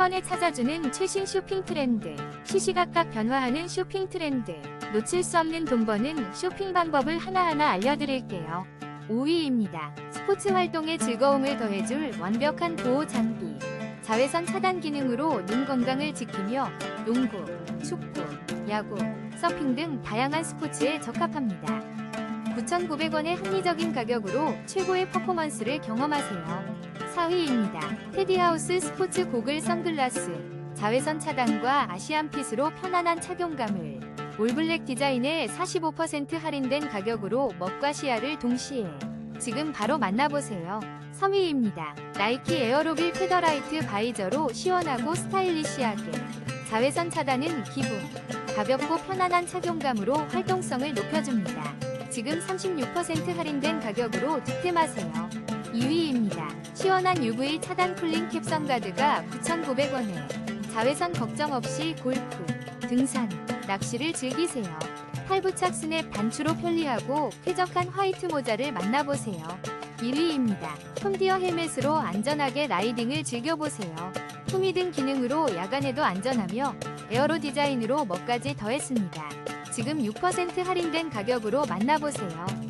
번에 찾아주는 최신 쇼핑 트렌드. 시시각각 변화하는 쇼핑 트렌드. 놓칠 수 없는 돈 버는 쇼핑 방법을 하나하나 알려드릴게요. 5위입니다. 스포츠 활동에 즐거움을 더해줄 완벽한 보호 장비. 자외선 차단 기능으로 눈 건강을 지키며 농구, 축구, 야구, 서핑 등 다양한 스포츠에 적합합니다. 9,900원의 합리적인 가격으로 최고의 퍼포먼스를 경험하세요. 4위입니다. 테디하우스 스포츠 고글 선글라스. 자외선 차단과 아시안핏으로 편안한 착용감을. 올블랙 디자인에 45% 할인된 가격으로 멋과 시야를 동시에. 지금 바로 만나보세요. 3위입니다. 나이키 에어로빌 페더라이트 바이저로 시원하고 스타일리시하게. 자외선 차단은 기분. 가볍고 편안한 착용감으로 활동성을 높여줍니다. 지금 36% 할인된 가격으로 득템하세요. 2위입니다. 시원한 UV 차단 쿨링 캡 선 가드가 9,900원에 자외선 걱정 없이 골프, 등산, 낚시를 즐기세요. 탈부착 스냅 단추로 편리하고 쾌적한 화이트 모자를 만나보세요. 1위입니다. 홈디어 헬멧으로 안전하게 라이딩을 즐겨보세요. 후미등 기능으로 야간에도 안전하며 에어로 디자인으로 멋까지 더했습니다. 지금 6% 할인된 가격으로 만나보세요.